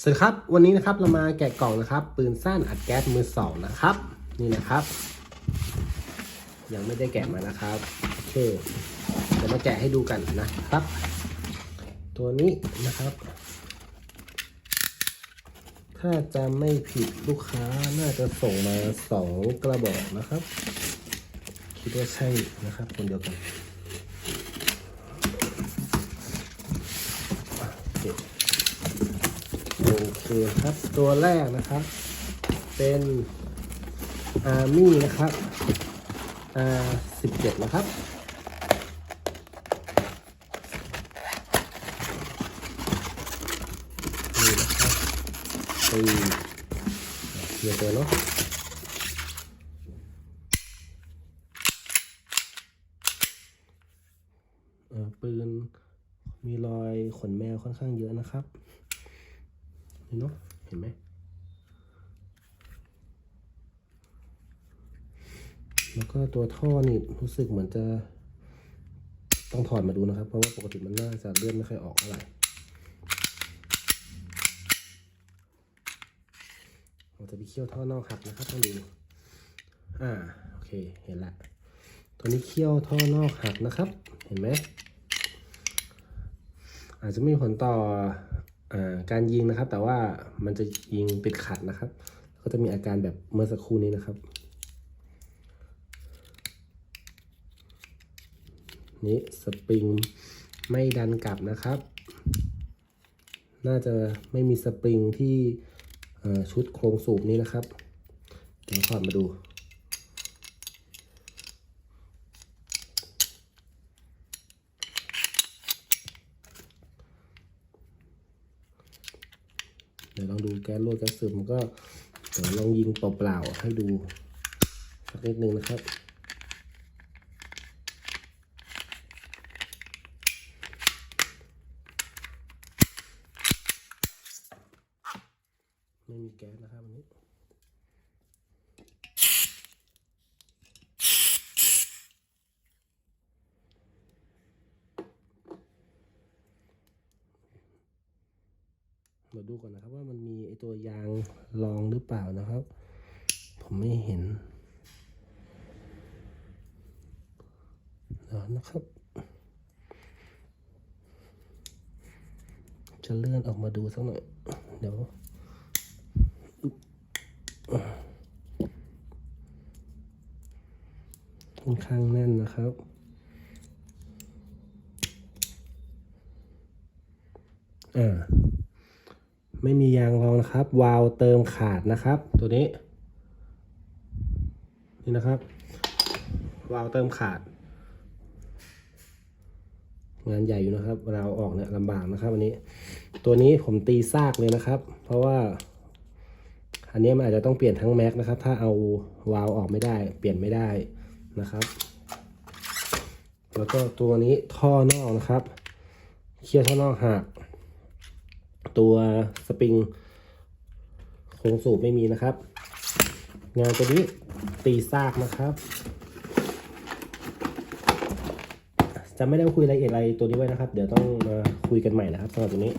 สวัสดีครับ วันนี้นะครับเรามาแกะกล่องนะครับ ปืนสั้นอัดแก๊สมือสองนะครับ นี่นะครับ ยังไม่ได้แกะมานะครับโอเคเดี๋ยวมาแกะให้ดูกันนะครับ ตัวนี้นะครับ ถ้าจะไม่ผิดลูกค้าน่าจะส่งมาสองกระบอกนะครับ คิดว่าใช่นะครับคนเดียวกันอะโอเค โอเคครับ ตัวแรกนะครับ เป็นอาร์มี่นะครับอาสิบเจ็ดนะครับนี่นะครับตีเคียร์ตัวเนาะเออปืนมีรอยขนแมวค่อนข้างเยอะนะครับ เนาะเห็นไหมแล้วก็ตัวท่อนี่รู้สึกเหมือนจะต้องถอดมาดูนะครับ เพราะว่าปกติมันน่าจะเลื่อนไม่ค่อยออกเท่าไหร่เราจะไปเคี่ยวท่อนอกหักนะครับต้องดูอ่าโอเคเห็นละตัวนี้เคี่ยวท่อนอกหักนะครับ เห็นไหมอาจจะมีผลต่อ การยิงนะครับ แต่ว่ามันจะยิงติดขัดนะครับ ก็จะมีอาการแบบเมื่อสักครู่นี้นะครับ นี่สปริงไม่ดันกลับนะครับ น่าจะไม่มีสปริงที่ชุดโครงสูบนี้นะครับ เดี๋ยวถอดมาดู เดี๋ยวลองดูแก๊สรั่วแก๊สซึมก็เดี๋ยวลองยิงเปล่าๆให้ดูสักนิดนึงนะครับไม่มีแก๊สนะครับอันนี้ มาดูก่อนนะครับว่ามันมีไอตัวยางรองหรือเปล่านะครับ ผมไม่เห็นเดี๋ยวนะครับ จะเลื่อนออกมาดูสักหน่อย เดี๋ยวค่อนข้างแน่นนะครับอ่า ไม่มียางรองนะครับ วาล์วเติมขาดนะครับ ตัวนี้ นี่นะครับ วาล์วเติมขาด งานใหญ่อยู่นะครับเวลาอาออกเนี่ยลำบากนะครับอันนี้ ตัวนี้ผมตีซากเลยนะครับ เพราะว่า อันนี้มันอาจจะต้องเปลี่ยนทั้งแม็กนะครับ ถ้าเอาวาล์วออกไม่ได้ เปลี่ยนไม่ได้นะครับแล้วก็ตัวนี้ท่อนอกนะครับ เคลียร์ท่อนอกหัก ตัวสปริงโครงสูบไม่มีนะครับ งานตัวนี้ตีซากนะครับ จะไม่ได้คุยรายละเอียดอะไรตัวนี้ไว้นะครับ เดี๋ยวต้องมาคุยกันใหม่นะครับสำหรับตัวนี้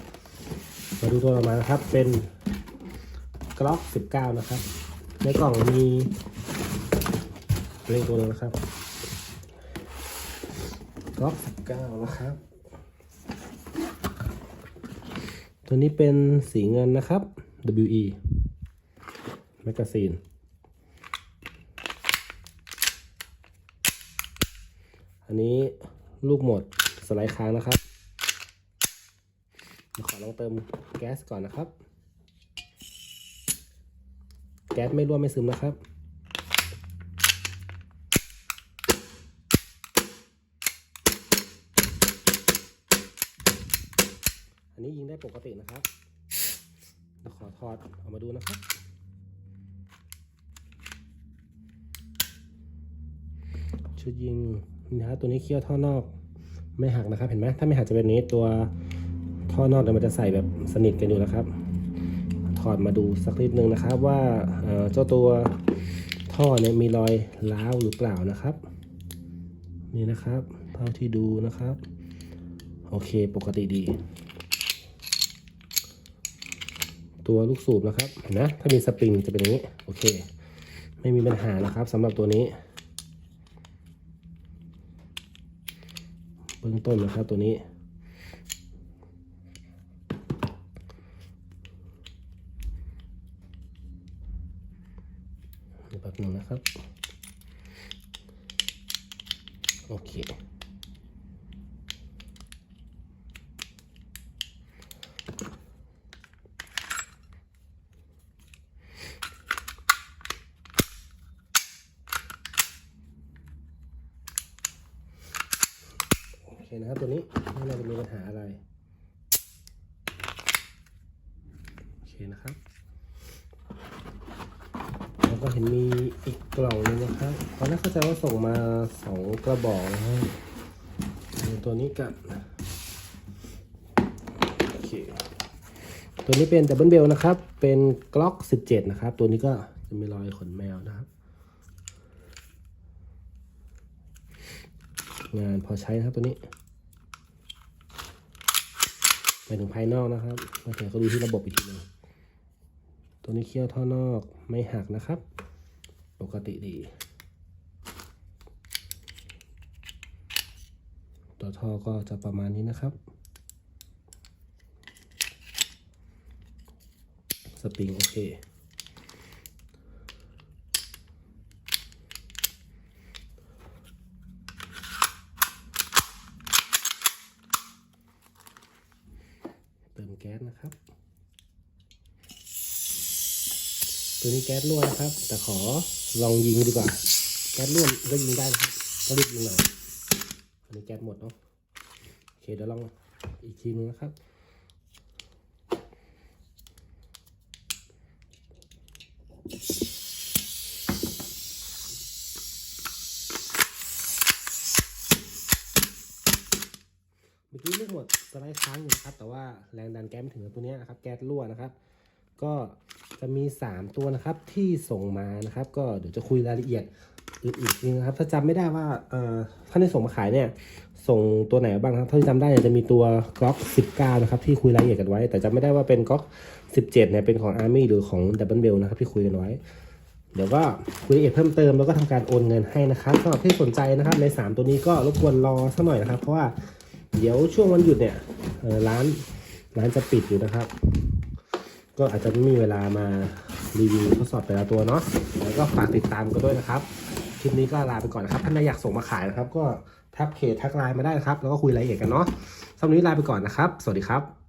มาดูตัวต่อมานะครับ เป็นกล็อก19 นะครับ ในกล่องมีเลขตัวหนึงนะครับกล็อก19 นะครับ ตัวนี้เป็นสีเงินนะครับ WE แมกกาซีนอันนี้ลูกหมดสไลด์ค้างนะครับขอลองเติมแก๊สก่อนนะครับ แก๊สไม่รั่วไม่ซึมนะครับ นี้ยิงได้ปกตินะครับเดี๋ยวขอถอดออกมาดูนะครับ ชุดยิงนะครับตัวนี้เคี่ยวท่อนอกไม่หักนะครับ เห็นไหมถ้าไม่หักจะเป็นนี้ตัวท่อนอกเนี่ยมันจะใส่แบบสนิทกันอยู่นะครับ ถอดมาดูสักนิดนึงนะครับว่าเอ่อเจ้าตัวท่อเนี่ยมีรอยร้าวหรือเปล่านะครับ นี่นะครับ เท่าที่ดูนะครับ โอเคปกติดี ตัวลูกสูบนะครับเห็นนะถ้ามีสปริงจะเป็นอย่างนี้โอเค ไม่มีปัญหานะครับสำหรับตัวนี้เบื้องต้นนะครับตัวนี้แป๊บนึงนะครับ โอเค คนะครับตัวนี้ไม่น่าจะมีปัญหาอะไรโอเคนะครับแล้วก็เห็นมีอีกกล่องหนึงนะครับตอนแรกเข้าใจว่าส่งมาสองกระบอกนะครับตัวนี้กันโอเคตัวนี้เป็นดับเบิลเบลนะครับ เป็นกล็อก 17 นะครับ ตัวนี้ก็จะมีรอยขนแมวนะครับ งานพอใช้นะครับตัวนี้ ไปถึงภายนอกนะครับมาถึงก็ดูที่ระบบอีกทีหนึงตัวนี้เคี่ยวท่อนอกไม่หักนะครับ ปกติดี ตัวท่อก็จะประมาณนี้นะครับ สปริงโอเค เติมแก๊ส นะครับ ตัวนี้แก๊สรั่วนะครับ แต่ขอลองยิงดีกว่า แก๊สรั่วก็ยิงได้นะครับก็รีบยิงหน่อยอันนี้แก๊สหมดเนาะโอเคเดี๋ยวลองอีกทีนึงนะครับ เมื่อกี้เลือกหมดสไลด์ค้างอยู่นะครับ แต่ว่าแรงดันแก๊สไม่ถึงตัวนี้นะครับ แก๊สรั่วนะครับ ก็จะมี 3 ตัวนะครับที่ส่งมานะครับ ก็เดี๋ยวจะคุยรายละเอียดอื่นๆทีนะครับ ถ้าจำไม่ได้ว่าเอ่อท่านที่ส่งมาขายเนี่ย ส่งตัวไหนบ้างครับเท่าที่จำได้จะมีตัวก๊อก19 นะครับ ที่คุยรายละเอียดกันไว้ แต่จำไม่ได้ว่าเป็นก๊อก17 เนี่ยเป็นของ Army หรือของ Double b e l นะครับที่คุยกันไว้เดี๋ยวก็คุยละเอียดเพิ่มเติมแล้วก็ทำการโอนเงินให้นะครับสำหรับที่สนใจนะครับใน 3 ตัวนี้ก็รบกวนรอสักหน่อยนะครับ เพราะว่า เดี๋ยวช่วงวันหยุดเนี่ยร้านร้านจะปิดอยู่นะครับ ก็อาจจะไม่มีเวลามารีวิวทดสอบแต่ละตัวเนาะแล้วก็ฝากติดตามกันด้วยนะครับคลิปนี้ก็ลาไปก่อนนะครับท่านใดอยากส่งมาขายนะครับ ก็ทักเพจทักไลน์มาได้นะครับ แล้วก็คุยรายละเอียดกันเนาะสำหรับนี้ลาไปก่อนนะครับ สวัสดีครับ